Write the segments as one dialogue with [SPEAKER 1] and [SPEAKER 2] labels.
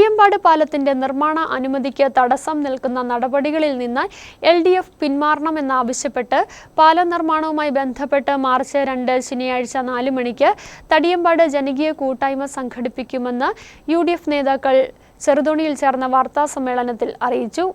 [SPEAKER 1] തടിയമ്പാട് പാലത്തിന്റെ നിർമ്മാണ അനുമതിക്ക് തടസ്സം നിൽക്കുന്ന നടപടികളിൽ നിന്ന് എൽ ഡി എഫ് പിന്മാറണമെന്നാവശ്യപ്പെട്ട് പാലം നിർമ്മാണവുമായി ബന്ധപ്പെട്ട് മാർച്ച് രണ്ട് ശനിയാഴ്ച നാല് മണിക്ക് തടിയമ്പാട് ജനകീയ കൂട്ടായ്മ സംഘടിപ്പിക്കുമെന്ന് യു നേതാക്കൾ ചെറുതോണിയിൽ ചേർന്ന വാർത്താ സമ്മേളനത്തിൽ അറിയിച്ചു.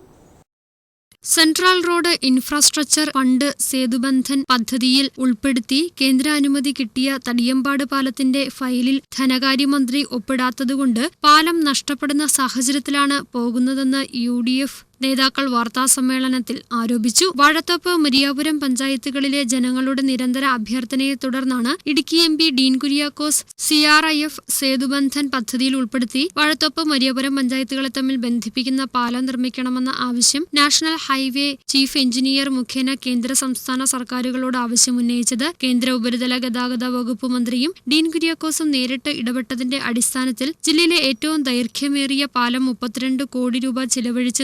[SPEAKER 2] Central road infrastructure fund Sethubandhan പദ്ധതിയിൽ ഉൾപ്പെടുത്തി കേന്ദ്രാനുമതി കിട്ടിയ തടിയമ്പാട് പാലത്തിന്റെ ഫയലിൽ ധനകാര്യമന്ത്രി ഒപ്പിടാത്തതുകൊണ്ട് പാലം നഷ്ടപ്പെടുന്ന സാഹചര്യത്തിലാണ് പോകുന്നതെന്ന് യു ഡി എഫ് നേതാക്കൾ വാർത്താസമ്മേളനത്തിൽ ആരോപിച്ചു. വാഴത്തോപ്പ് മരിയാപുരം പഞ്ചായത്തുകളിലെ ജനങ്ങളുടെ നിരന്തര അഭ്യർത്ഥനയെ തുടർന്നാണ് Idukki M P Dean Kuriakose C R I F Sethubandhan പദ്ധതിയിൽ ഉൾപ്പെടുത്തി വാഴത്തോപ്പ് മരിയാപുരം പഞ്ചായത്തുകളെ തമ്മിൽ ബന്ധിപ്പിക്കുന്ന പാലം നിർമ്മിക്കണമെന്ന ആവശ്യം നാഷണൽ ഹൈവേ ചീഫ് എഞ്ചിനീയർ മുഖേന കേന്ദ്ര സംസ്ഥാന സർക്കാരുകളോട് ആവശ്യമുന്നയിച്ചത് കേന്ദ്ര ഉപരിതല ഗതാഗത വകുപ്പ് മന്ത്രിയും ഡീൻ കുര്യാക്കോസും നേരിട്ട് ഇടപെട്ടതിന്റെ അടിസ്ഥാനത്തിൽ ജില്ലയിലെ ഏറ്റവും ദൈർഘ്യമേറിയ പാലം മുപ്പത്തിരണ്ട് കോടി രൂപ ചിലവഴിച്ച്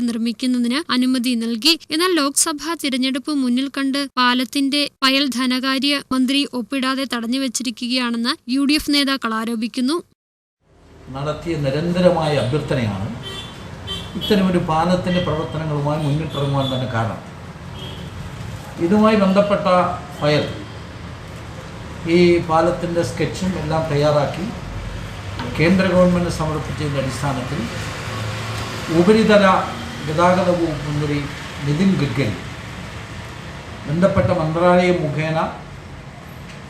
[SPEAKER 2] നിർമ്മിക്കുന്നതിന് അനുമതി നൽകി. എന്നാൽ ലോക്സഭാ തിരഞ്ഞെടുപ്പ് മുന്നിൽ കണ്ട് പാലത്തിന്റെ പയൽ ധനകാര്യ മന്ത്രി ഒപ്പിടാതെ തടഞ്ഞുവച്ചിരിക്കുകയാണെന്ന് യു ഡി എഫ് നേതാക്കൾ ആരോപിക്കുന്നു.
[SPEAKER 3] നടത്തിയ നിരന്തരമായ അഭ്യർത്ഥനയാണ് ഇത്തരമൊരു പാലത്തിന്റെ പ്രവർത്തനങ്ങളുമായി മുന്നിട്ടിറങ്ങുവാൻ തന്നെ കാരണം. ഇതുമായി ബന്ധപ്പെട്ട ഫയൽ ഈ പാലത്തിന്റെ സ്കെച്ചും എല്ലാം തയ്യാറാക്കി കേന്ദ്ര ഗവൺമെന്റ് സമർപ്പിച്ചതിന്റെ അടിസ്ഥാനത്തിൽ ഉപരിതല ഗതാഗത വകുപ്പ് മന്ത്രി നിതിൻ ഗഡ്കരി. ബന്ധപ്പെട്ട മന്ത്രാലയം മുഖേന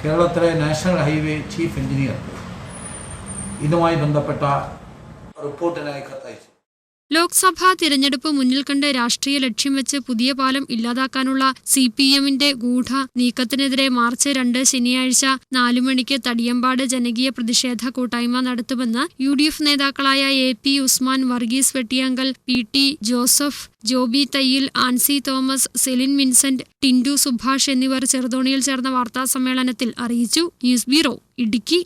[SPEAKER 3] കേരളത്തിലെ നാഷണൽ ഹൈവേ ചീഫ് എഞ്ചിനീയർ. ഇതുമായി ബന്ധപ്പെട്ട റിപ്പോർട്ടിനായി കത്തയച്ചു.
[SPEAKER 2] ലോക്സഭാ തിരഞ്ഞെടുപ്പ് മുന്നിൽ കണ്ട് രാഷ്ട്രീയ ലക്ഷ്യം വെച്ച് പുതിയ പാലം ഇല്ലാതാക്കാനുള്ള സി പി എമ്മിന്റെ ഗൂഢ നീക്കത്തിനെതിരെ മാർച്ച് രണ്ട് ശനിയാഴ്ച നാലു മണിക്ക് തടിയമ്പാട് ജനകീയ പ്രതിഷേധ കൂട്ടായ്മ നടത്തുമെന്ന് യു ഡി എഫ് നേതാക്കളായ A P Usman Varghese Vettiyankal P T Joseph Joby Thayyil Ancy Thomas Celine Vincent Tindu Subhash എന്നിവർ ചെറുതോണിയിൽ ചേർന്ന വാർത്താസമ്മേളനത്തിൽ അറിയിച്ചു. News bureau Idukki.